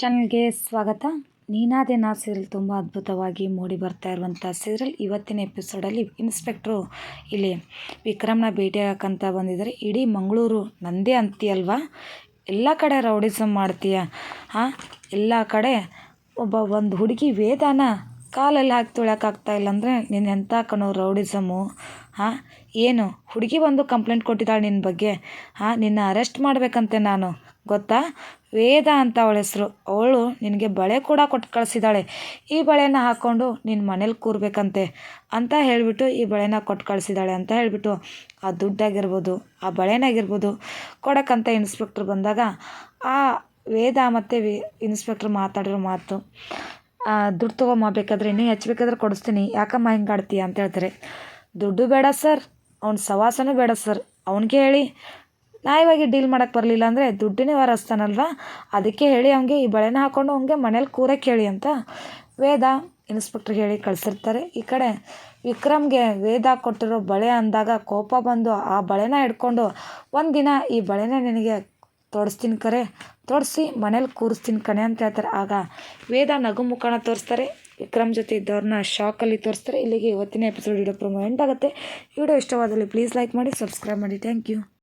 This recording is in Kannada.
ಚಾನಲ್ಗೆ ಸ್ವಾಗತ. ನೀನಾದೆ ನಾ ಸೀರಿಯಲ್ ತುಂಬ ಅದ್ಭುತವಾಗಿ ಮೂಡಿ ಬರ್ತಾ ಇರುವಂಥ ಸೀರಿಯಲ್ ಇವತ್ತಿನ ಎಪಿಸೋಡಲ್ಲಿ ಇನ್ಸ್ಪೆಕ್ಟ್ರು ಇಲ್ಲಿ ವಿಕ್ರಮ್ನ ಭೇಟಿ ಆಗಕ್ಕಂತ ಬಂದಿದ್ದಾರೆ. ಇಡೀ ಮಂಗಳೂರು ನಂದೇ ಅಂತೀಯಲ್ವಾ ಎಲ್ಲ ಕಡೆ ರೌಡಿಸಮ್ ಮಾಡ್ತೀಯ? ಹಾಂ ಎಲ್ಲ ಕಡೆ ಒಬ್ಬ ಒಂದು ಹುಡುಗಿ ವೇದಾನ ಕಾಲಲ್ಲಿ ಹಾಕಿ ತುಳಿಯೋಕ್ಕಾಗ್ತಾ ಇಲ್ಲ ಅಂದರೆ ನೀನು ಎಂಥ ಕಣೋ ರೌಡಿಸಮು ಹಾಂ ಏನು? ಹುಡುಗಿ ಬಂದು ಕಂಪ್ಲೇಂಟ್ ಕೊಟ್ಟಿದ್ದಾಳೆ ನಿನ್ನ ಬಗ್ಗೆ? ಹಾಂ ನಿನ್ನ ಅರೆಸ್ಟ್ ಮಾಡಬೇಕಂತೆ ನಾನು. ಗೊತ್ತಾ? ವೇದ ಅಂತ ಅವಳ ಹೆಸರು. ಅವಳು ನಿನಗೆ ಬಳೆ ಕೂಡ ಕೊಟ್ಟು ಕಳಿಸಿದ್ದಾಳೆ ಈ ಬಳೆನ ಹಾಕ್ಕೊಂಡು ನಿನ್ನ ಮನೇಲಿ ಕೂರಬೇಕಂತೆ ಅಂತ ಹೇಳಿಬಿಟ್ಟು ಈ ಬಳೆನ ಕೊಟ್ಟು ಕಳಿಸಿದ್ದಾಳೆ ಅಂತ ಹೇಳಿಬಿಟ್ಟು ಆ ದುಡ್ಡಾಗಿರ್ಬೋದು, ಆ ಬಳೆನಾಗಿರ್ಬೋದು ಕೊಡಕ್ಕಂತ ಇನ್ಸ್ಪೆಕ್ಟ್ರ್ ಬಂದಾಗ ಆ ವೇದ ಮತ್ತು ವಿ ಇನ್ಸ್ಪೆಕ್ಟ್ರ್ ಮಾತಾಡಿರೋ ಮಾತು ದುಡ್ಡು ತೊಗೊಂಬ ಇನ್ನೂ ಹೆಚ್ಚು ಬೇಕಾದ್ರೆ ಕೊಡಿಸ್ತೀನಿ. ಯಾಕಮ್ಮ ಹಿಂಗೆ ಆಡ್ತೀಯ ಅಂತ ಹೇಳ್ತಾರೆ. ದುಡ್ಡು ಬೇಡ ಸರ್, ಅವ್ನ ಸವಾಸನೂ ಬೇಡ ಸರ್. ಅವನಿಗೆ ಹೇಳಿ ನ್ಯಾಯವಾಗಿ ಡೀಲ್ ಮಾಡೋಕೆ ಬರಲಿಲ್ಲ ಅಂದರೆ ದುಡ್ಡಿನೇ ವಾರಸ್ತಾನಲ್ವ ಅದಕ್ಕೆ ಹೇಳಿ ಅವನಿಗೆ ಈ ಬಳೆನ ಹಾಕ್ಕೊಂಡು ಅವನಿಗೆ ಮನೇಲಿ ಕೂರಕ್ಕೆ ಹೇಳಿ ಅಂತ. ವೇದ ಇನ್ಸ್ಪೆಕ್ಟ್ರಿಗೆ ಹೇಳಿ ಕಳಿಸಿರ್ತಾರೆ. ಈ ಕಡೆ ವಿಕ್ರಮ್ಗೆ ವೇದ ಕೊಟ್ಟಿರೋ ಬಳೆ ಅಂದಾಗ ಕೋಪ ಬಂದು ಆ ಬಳೆನ ಹಿಡ್ಕೊಂಡು ಒಂದಿನ ಈ ಬಳೆನ ನಿನಗೆ ತೊಡಸ್ತೀನಿ ಕರೆ. ತೊಡಸಿ ಮನೇಲಿ ಕೂರಿಸ್ತೀನಿ ಕಣೆ ಅಂತ ಹೇಳ್ತಾರೆ. ಆಗ ವೇದ ನಗು ಮುಖನ ತೋರಿಸ್ತಾರೆ. ವಿಕ್ರಮ್ ಜೊತೆ ಇದ್ದವ್ರನ್ನ ಶಾಕಲ್ಲಿ ತೋರಿಸ್ತಾರೆ. ಇಲ್ಲಿಗೆ ಇವತ್ತಿನ ಎಪಿಸೋಡ್ ವಿಡಿಯೋ ಪ್ರೊಮೋ ಎಂಡ್ ಆಗುತ್ತೆ. ವಿಡಿಯೋ ಇಷ್ಟವಾದಲ್ಲಿ ಪ್ಲೀಸ್ ಲೈಕ್ ಮಾಡಿ ಸಬ್ಸ್ಕ್ರೈಬ್ ಮಾಡಿ. Thank you